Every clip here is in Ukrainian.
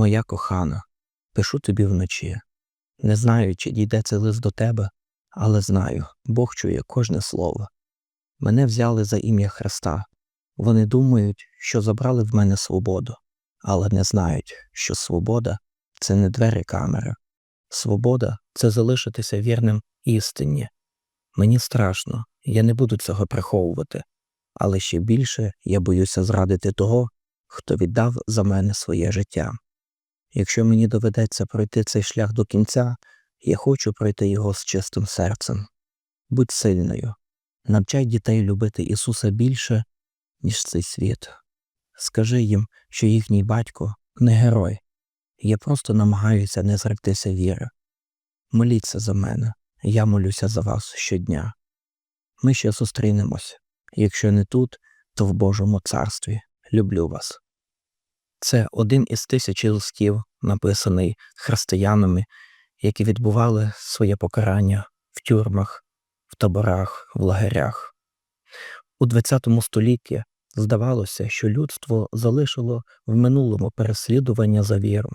Моя кохана, пишу тобі вночі. Не знаю, чи дійде цей лист до тебе, але знаю, Бог чує кожне слово. Мене взяли за ім'я Христа. Вони думають, що забрали в мене свободу, але не знають, що свобода це не двері камери. Свобода це залишитися вірним істині. Мені страшно, я не буду цього приховувати, але ще більше я боюся зрадити того, хто віддав за мене своє життя. Якщо мені доведеться пройти цей шлях до кінця, я хочу пройти його з чистим серцем. Будь сильною, навчай дітей любити Ісуса більше, ніж цей світ. Скажи їм, що їхній батько не герой, я просто намагаюся не зректися віри. Моліться за мене, я молюся за вас щодня. Ми ще зустрінемось. Якщо не тут, то в Божому царстві. Люблю вас. Це один із тисячі листів, написаний християнами, які відбували своє покарання в тюрмах, в таборах, в лагерях. У ХХ столітті здавалося, що людство залишило в минулому переслідування за віру.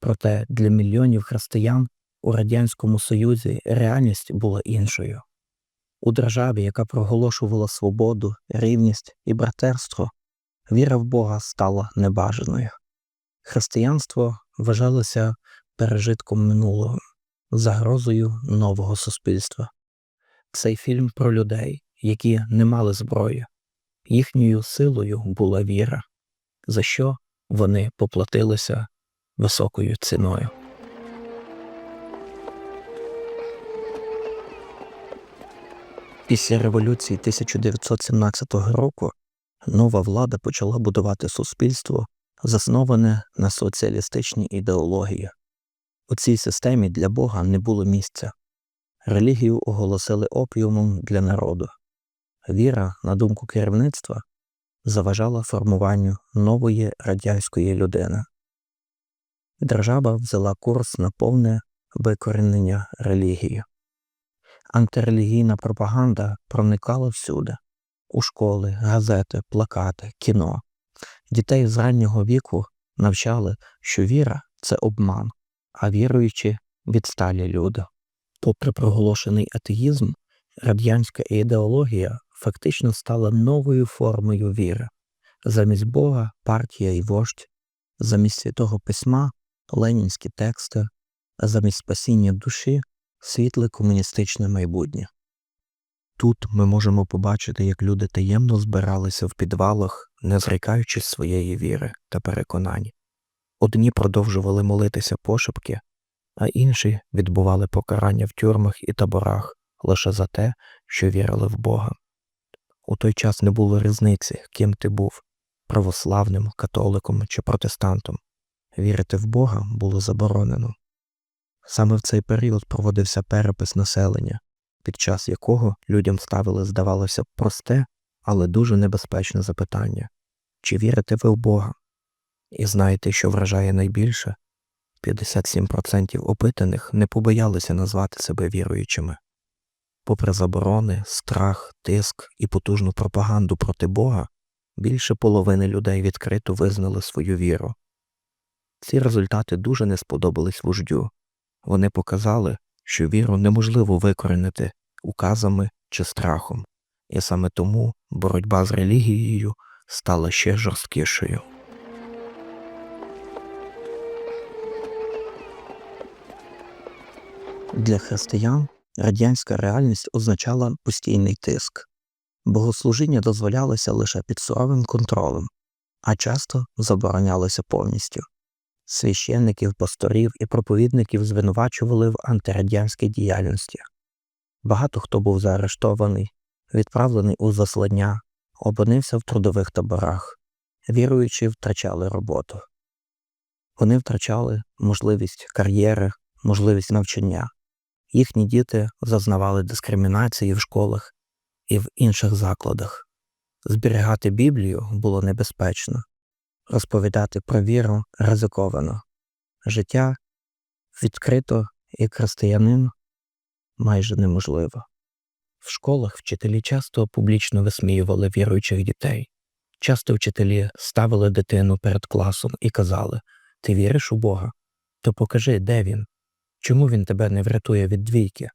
Проте для мільйонів християн у Радянському Союзі реальність була іншою. У державі, яка проголошувала свободу, рівність і братерство, віра в Бога стала небажаною. Християнство вважалося пережитком минулого, загрозою нового суспільства. Цей фільм про людей, які не мали зброї, їхньою силою була віра, за що вони поплатилися високою ціною. Після революції 1917 року нова влада почала будувати суспільство, засноване на соціалістичній ідеології. У цій системі для Бога не було місця. Релігію оголосили опіумом для народу. Віра, на думку керівництва, заважала формуванню нової радянської людини. Держава взяла курс на повне викоренення релігії. Антирелігійна пропаганда проникала всюди у школи, газети, плакати, кіно. Дітей з раннього віку навчали, що віра це обман, а віруючі відсталі люди. Попри проголошений атеїзм, радянська ідеологія фактично стала новою формою віри. Замість Бога, партія і вождь, замість святого письма, ленінські тексти, замість спасіння душі світле комуністичне майбутнє. Тут ми можемо побачити, як люди таємно збиралися в підвалах, не зрікаючись своєї віри та переконань. Одні продовжували молитися пошепки, а інші відбували покарання в тюрмах і таборах лише за те, що вірили в Бога. У той час не було різниці, ким ти був православним, католиком чи протестантом. Вірити в Бога було заборонено. Саме в цей період проводився перепис населення, під час якого людям ставили, здавалося, просте, але дуже небезпечне запитання чи вірите ви в Бога? І знаєте, що вражає найбільше? 57% опитаних не побоялися назвати себе віруючими. Попри заборони, страх, тиск і потужну пропаганду проти Бога, більше половини людей відкрито визнали свою віру. Ці результати дуже не сподобались вождю. Вони показали, що віру неможливо викоренити указами чи страхом, і саме тому боротьба з релігією стала ще жорсткішою. Для християн радянська реальність означала постійний тиск. Богослужіння дозволялося лише під суровим контролем, а часто заборонялося повністю. Священників, пасторів і проповідників звинувачували в антирадянській діяльності. Багато хто був заарештований, відправлений у заслання, опинився в трудових таборах, віруючи, втрачали роботу. Вони втрачали можливість кар'єри, можливість навчання. Їхні діти зазнавали дискримінації в школах і в інших закладах. Зберігати Біблію було небезпечно, розповідати про віру ризиковано. Життя відкрито і християнин майже неможливо. В школах вчителі часто публічно висміювали віруючих дітей. Часто вчителі ставили дитину перед класом і казали Ти віриш у Бога? То покажи, де він? Чому він тебе не врятує від двійки?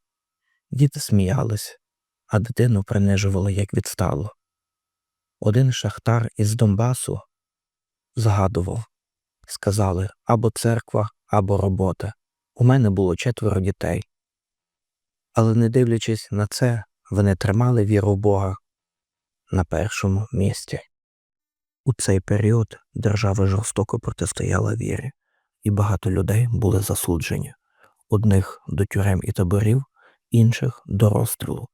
Діти сміялись, а дитину принижували як відстало. Один шахтар із Донбасу згадував сказали або церква, або робота. У мене було четверо дітей. Але не дивлячись на це, вони тримали віру в Бога на першому місці. У цей період держава жорстоко протистояла вірі, і багато людей були засуджені одних до тюрем і таборів, інших до розстрілу.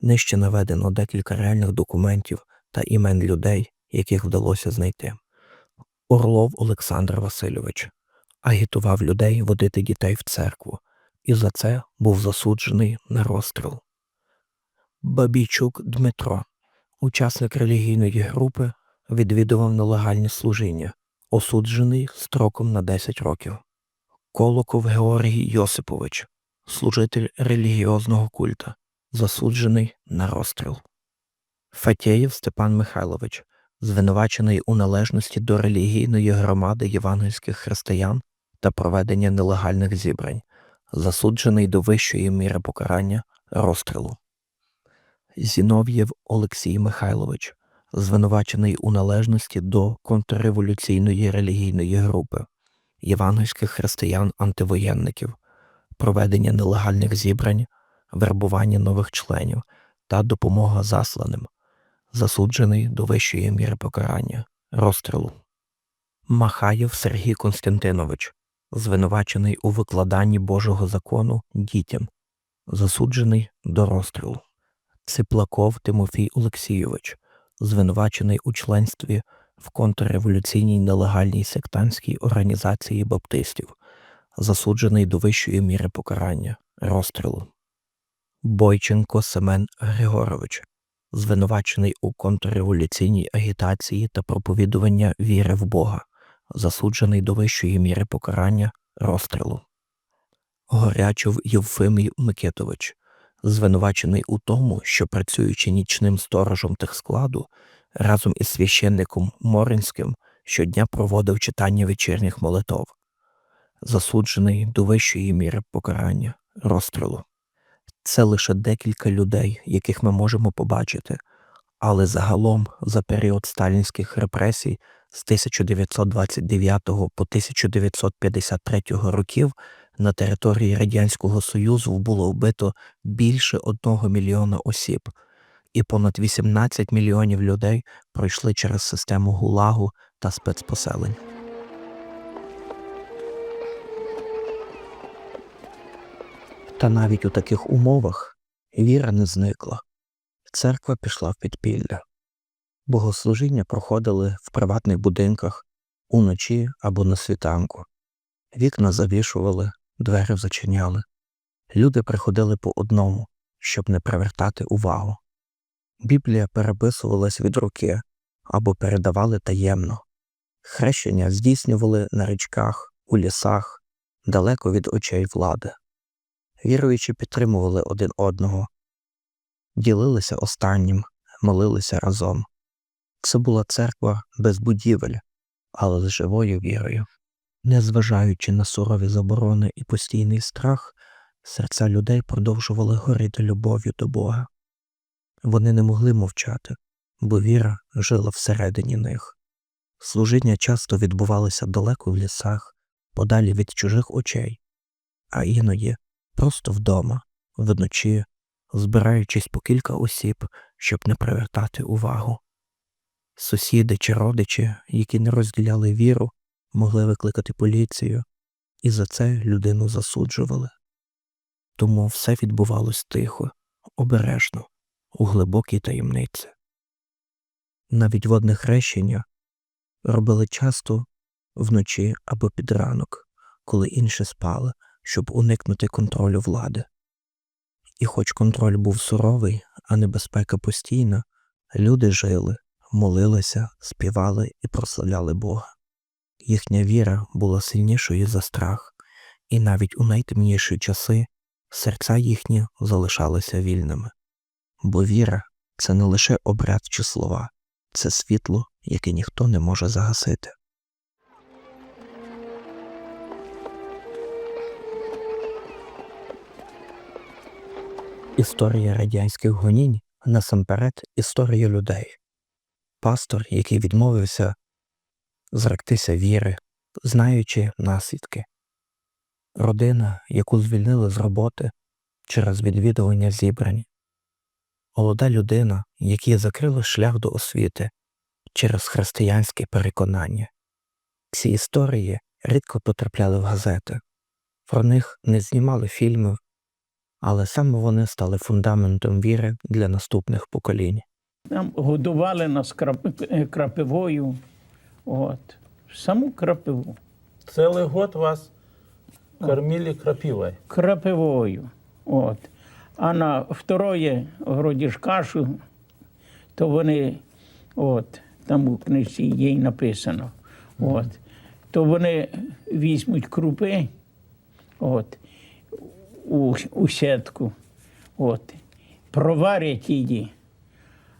Нижче наведено декілька реальних документів та імен людей, яких вдалося знайти. Орлов Олександр Васильович агітував людей водити дітей в церкву, і за це був засуджений на розстріл. Бабійчук Дмитро, учасник релігійної групи, відвідував нелегальні служіння, осуджений строком на 10 років. Колоков Георгій Йосипович, служитель релігіозного культа, засуджений на розстріл. Фатєєв Степан Михайлович, звинувачений у належності до релігійної громади євангельських християн та проведення нелегальних зібрань, засуджений до вищої міри покарання розстрілу. Зінов'єв Олексій Михайлович, звинувачений у належності до контрреволюційної релігійної групи, євангельських християн-антивоєнників, проведення нелегальних зібрань, вербування нових членів та допомога засланим, засуджений до вищої міри покарання розстрілу. Махаєв Сергій Константинович, звинувачений у викладанні Божого закону дітям, засуджений до розстрілу. Циплаков Тимофій Олексійович, звинувачений у членстві в контрреволюційній нелегальній сектантській організації баптистів, засуджений до вищої міри покарання розстрілу. Бойченко Семен Григорович, звинувачений у контрреволюційній агітації та проповідування віри в Бога, засуджений до вищої міри покарання розстрілу. Горячов Євфимій Микитович, звинувачений у тому, що працюючи нічним сторожем техскладу, разом із священником Моринським щодня проводив читання вечірніх молитов, засуджений до вищої міри покарання розстрілу. Це лише декілька людей, яких ми можемо побачити, але загалом за період сталінських репресій з 1929 по 1953 років на території Радянського Союзу було вбито більше одного мільйона осіб, і понад 18 мільйонів людей пройшли через систему ГУЛАГу та спецпоселень. Та навіть у таких умовах віра не зникла. Церква пішла в підпілля. Богослужіння проходили в приватних будинках уночі або на світанку. Вікна завішували, двері зачиняли. Люди приходили по одному, щоб не привертати увагу. Біблія переписувалась від руки або передавали таємно. Хрещення здійснювали на річках, у лісах, далеко від очей влади. Віруючі підтримували один одного, ділилися останнім, молилися разом. Це була церква без будівель, але з живою вірою. Незважаючи на сурові заборони і постійний страх, серця людей продовжували горіти любов'ю до Бога. Вони не могли мовчати, бо віра жила всередині них. Служіння часто відбувалися далеко в лісах, подалі від чужих очей, а іноді просто вдома, вночі, збираючись по кілька осіб, щоб не привертати увагу. Сусіди чи родичі, які не розділяли віру, могли викликати поліцію, і за це людину засуджували. Тому все відбувалось тихо, обережно, у глибокій таємниці. Навіть водне хрещення робили часто вночі або під ранок, коли інші спали, щоб уникнути контролю влади. І хоч контроль був суровий, а небезпека постійна, люди жили, молилися, співали і прославляли Бога. Їхня віра була сильнішою за страх, і навіть у найтемніші часи серця їхні залишалися вільними. Бо віра це не лише обряд чи слова, це світло, яке ніхто не може загасити. Історія радянських гонінь насамперед історія людей. Пастор, який відмовився зректися віри, знаючи наслідки. Родина, яку звільнили з роботи через відвідування зібрань. Молода людина, якій закрили шлях до освіти через християнське переконання. Ці історії рідко потрапляли в газети. Про них не знімали фільмів, але саме вони стали фундаментом віри для наступних поколінь. Там годували нас крап- крапивою. От. Саму крапиву. Целый год вас кормили крапивой. Крапивою. От. А на второе вроді ж кашу, то вони, от, там у книжці є й написано. От. То вони візьмуть крупи от, у, у сітку, от, проварять її,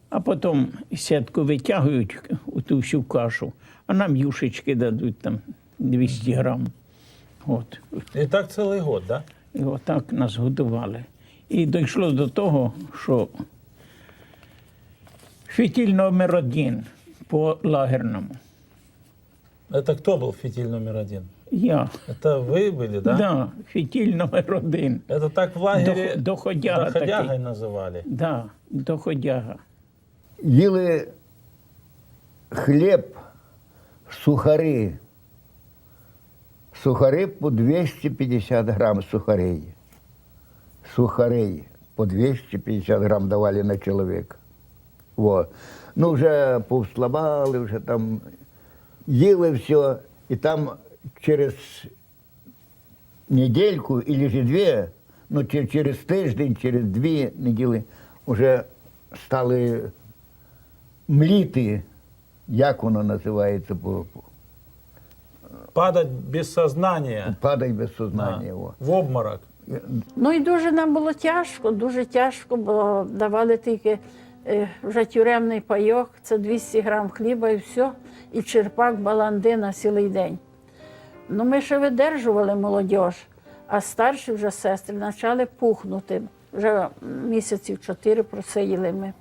а потім сітку витягують у ту всю кашу, а нам юшечки дадуть там 200 грам. От. И так целый год, да? І отак нас годували. І дійшло до того, що фітіль номер один по лагерному. Это кто был фитиль номер один? Я. Это вы были, да? Да, фітіль номер один. Это так в лагере Дох- доходяга доходягой такий. называли. Да, доходяга. їли хліб, сухари. Сухари по 250 грам сухарей. Сухарей по 250 грам давали на чоловіка. Вот. Ну, вже повслабали, вже там їли все, і там через недельку или же дві, ну, через тиждень, через дві неділі вже стали мліти, як воно називається, по- Падать без сознания. падай без сознання. о. в обморок. Ну і дуже нам було тяжко, дуже тяжко, бо давали тільки е, вже тюремний пайок, це 200 грам хліба і все, і черпак баланди на цілий день. Ну, ми ще видержували молодь, а старші вже сестри почали пухнути. Вже місяців чотири просиділи ми.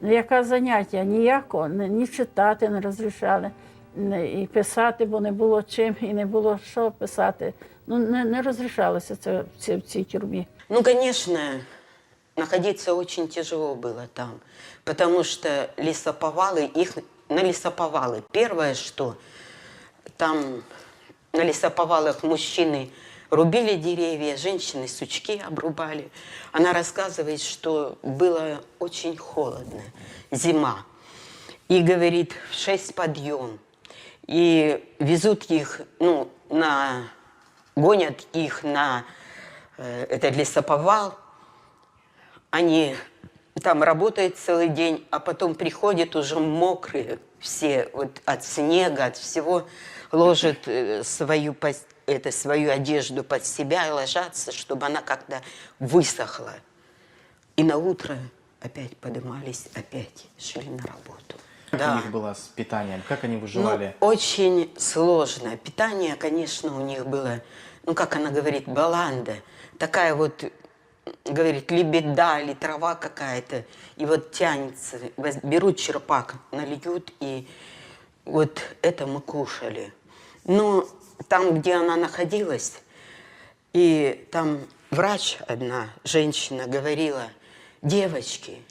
Ну, яке заняття? Ніякого, ні, ні читати не розрішали, ні- і писати, бо не було чим, і не було що писати. Ну, не, не розрішалося це в цій, в цій тюрмі. Ну, конечно, находиться очень тяжело было там, потому что лесоповалы, их на лесоповалы. Первое, что там на лесоповалах мужчины рубили деревья, женщины сучки обрубали. Она рассказывает, что было очень холодно, зима. И говорит, в 6 подъем. И везут их, ну, на, гонят их на э, этот лесоповал. Они там работают целый день, а потом приходят уже мокрые все вот от снега, от всего, ложат э, свою, это, свою одежду под себя и ложатся, чтобы она как-то высохла. И на утро опять поднимались, опять шли на работу. Как у них было с питанием? Как они выживали? Ну, очень сложно. Питание, конечно, у них было, ну, как она говорит, баланда. Такая вот, говорит, ли беда, ли трава какая-то. И вот тянется, берут черпак, нальют, и вот это мы кушали. Но там, где она находилась, и там врач одна, женщина, говорила, девочки,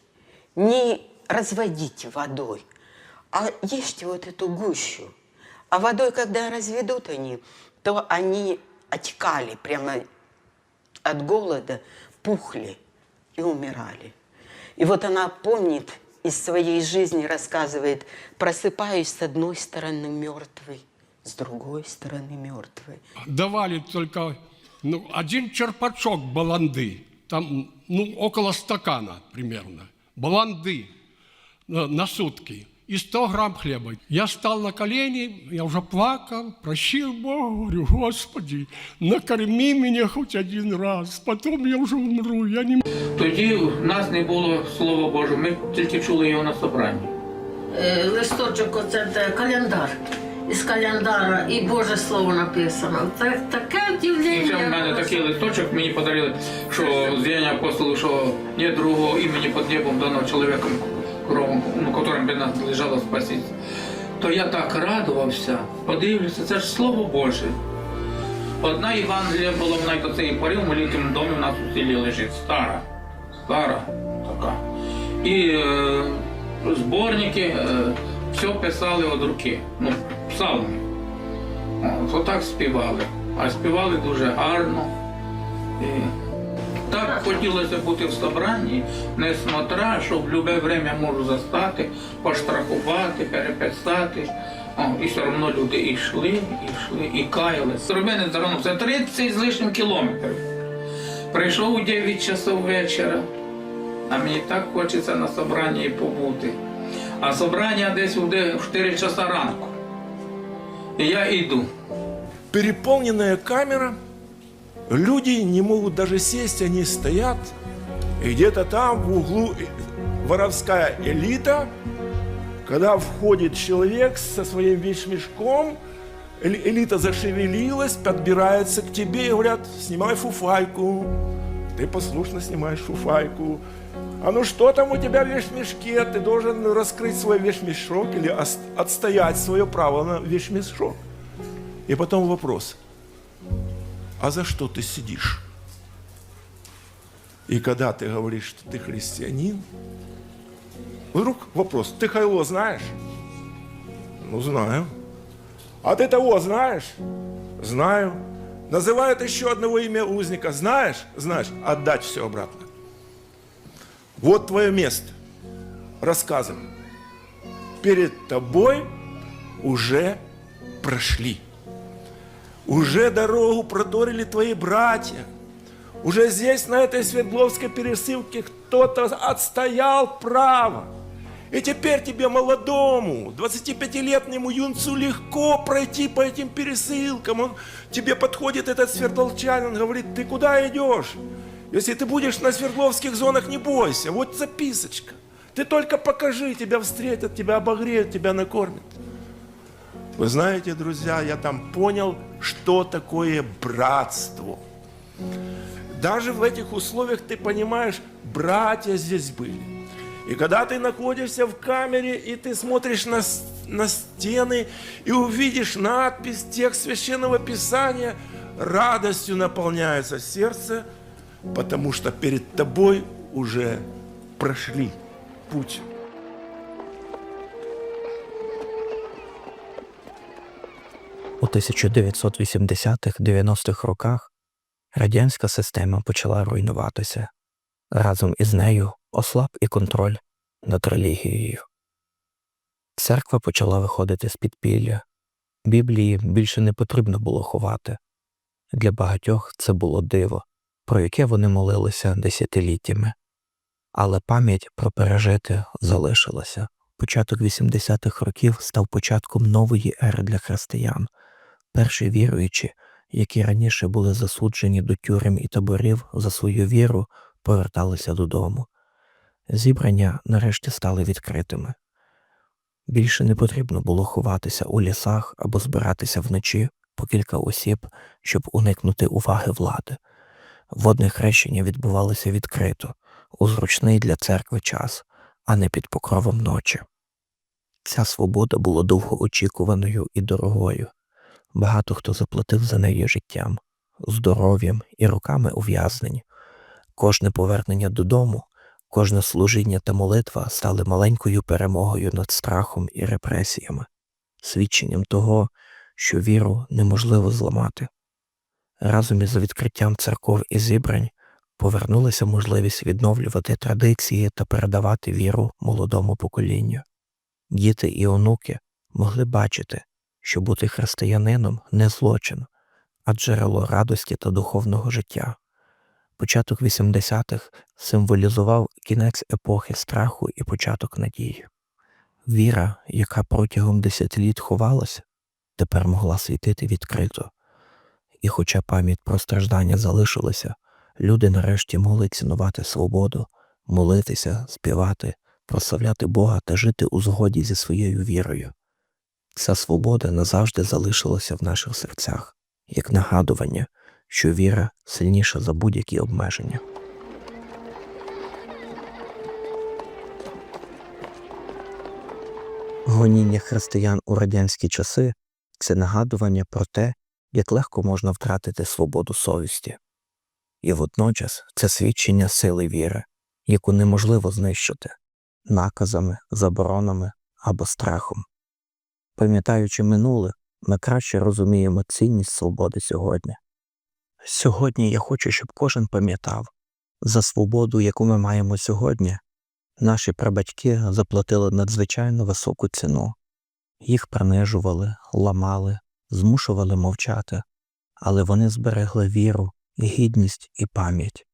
не разводите водой, а ешьте вот эту гущу. А водой, когда разведут они, то они отекали прямо от голода, пухли и умирали. И вот она помнит из своей жизни, рассказывает, просыпаюсь с одной стороны мертвый, с другой стороны мертвый. давали только ну, один черпачок баланды, там ну, около стакана примерно, баланды на, на сутки и 100 грамм хлеба. Я стал на колени, я уже плакал, просил Бога, говорю, Господи, накорми меня хоть один раз, потом я уже умру, я не Тоді в нас не було Слова Божого, ми тільки чули його на собранні. Е, листочок, оце де календар. із календара і Боже Слово написано. Так, таке І ще в мене такий листочок мені подарили, що з діяння апостолу, що нет другого імені під небом даного чоловіком, кровом, ну, которым би надлежало спастись. То я так радувався, подивлюся, це ж Слово Боже. Одна Євангелія була й до цієї пори в молитвеному домі у нас у селі лежить, стара, стара така. І е, зборники е, все писали від руки, ну, псалми. От, отак співали. А співали дуже гарно. І так хотілося бути в собранні, не несмотря, що в будь-яке время можу застати, поштрахувати, переписати. О, і все одно люди йшли, йшли, і каялись. Робини це 30 з лишнім кілометрів. Прийшов у 9 часов вечора, а мені так хочеться на собранні побути. А собрання десь буде в 4 часа ранку. І я йду. переполненная камера, люди не могут даже сесть, они стоят, и где-то там в углу воровская элита, когда входит человек со своим вещмешком, эли- элита зашевелилась, подбирается к тебе и говорят, снимай фуфайку. Ты послушно снимаешь фуфайку. А ну что там у тебя в вещмешке? Ты должен раскрыть свой вещмешок или ос- отстоять свое право на вещмешок. И потом вопрос. А за что ты сидишь? И когда ты говоришь, что ты христианин, вдруг вопрос. Ты Хайло знаешь? Ну, знаю. А ты того знаешь? Знаю. Называют еще одного имя узника. Знаешь? Знаешь. Отдать все обратно. Вот твое место. Рассказывай. Перед тобой уже прошли. Уже дорогу проторили твои братья. Уже здесь, на этой Свердловской пересылке, кто-то отстоял право. И теперь тебе, молодому, 25-летнему юнцу, легко пройти по этим пересылкам. Он, тебе подходит этот свердловчанин, говорит, ты куда идешь? Если ты будешь на свердловских зонах, не бойся. Вот записочка. Ты только покажи, тебя встретят, тебя обогреют, тебя накормят. Вы знаете, друзья, я там понял, что такое братство. Даже в этих условиях ты понимаешь, братья здесь были. И когда ты находишься в камере, и ты смотришь на, на стены, и увидишь надпись, текст Священного Писания, радостью наполняется сердце, потому что перед тобой уже прошли путь. У 1980-90-х роках радянська система почала руйнуватися. Разом із нею ослаб і контроль над релігією. Церква почала виходити з підпілля. Біблії більше не потрібно було ховати. Для багатьох це було диво, про яке вони молилися десятиліттями. Але пам'ять про пережите залишилася. Початок 80-х років став початком нової ери для християн. Перші віруючі, які раніше були засуджені до тюрем і таборів за свою віру, поверталися додому. Зібрання нарешті стали відкритими. Більше не потрібно було ховатися у лісах або збиратися вночі по кілька осіб, щоб уникнути уваги влади. Водне хрещення відбувалося відкрито, у зручний для церкви час, а не під покровом ночі. Ця свобода була довгоочікуваною і дорогою. Багато хто заплатив за неї життям, здоров'ям і роками ув'язнень. Кожне повернення додому, кожне служіння та молитва стали маленькою перемогою над страхом і репресіями, свідченням того, що віру неможливо зламати. Разом із відкриттям церков і зібрань повернулася можливість відновлювати традиції та передавати віру молодому поколінню. Діти і онуки могли бачити, що бути християнином не злочин, а джерело радості та духовного життя. Початок 80-х символізував кінець епохи страху і початок надії. Віра, яка протягом десятиліть ховалася, тепер могла світити відкрито. І хоча пам'ять про страждання залишилася, люди нарешті могли цінувати свободу, молитися, співати, прославляти Бога та жити у згоді зі своєю вірою. Ця свобода назавжди залишилася в наших серцях, як нагадування, що віра сильніша за будь-які обмеження. Гоніння християн у радянські часи це нагадування про те, як легко можна втратити свободу совісті. І водночас це свідчення сили віри, яку неможливо знищити наказами, заборонами або страхом. Пам'ятаючи минуле, ми краще розуміємо цінність свободи сьогодні. Сьогодні я хочу, щоб кожен пам'ятав, за свободу, яку ми маємо сьогодні, наші прабатьки заплатили надзвичайно високу ціну. Їх принижували, ламали, змушували мовчати, але вони зберегли віру, гідність і пам'ять.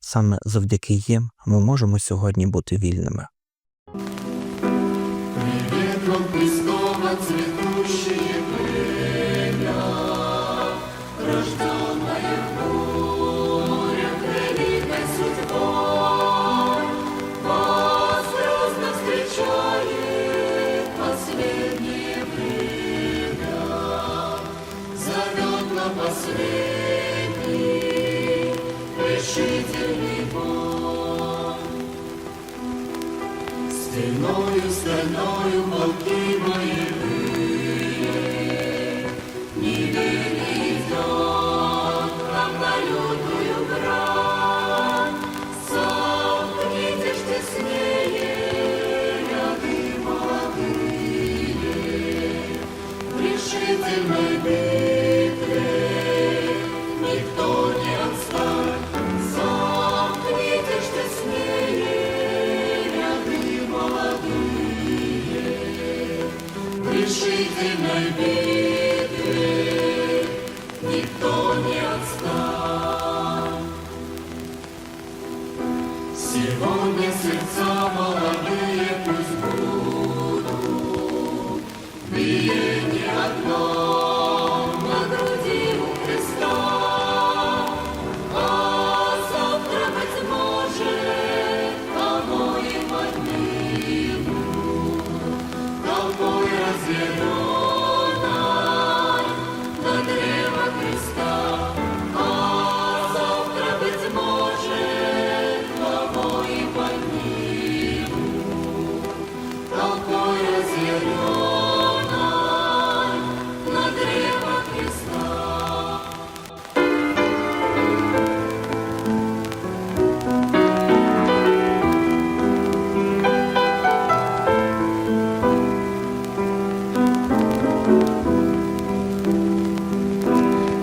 Саме завдяки їм ми можемо сьогодні бути вільними. you.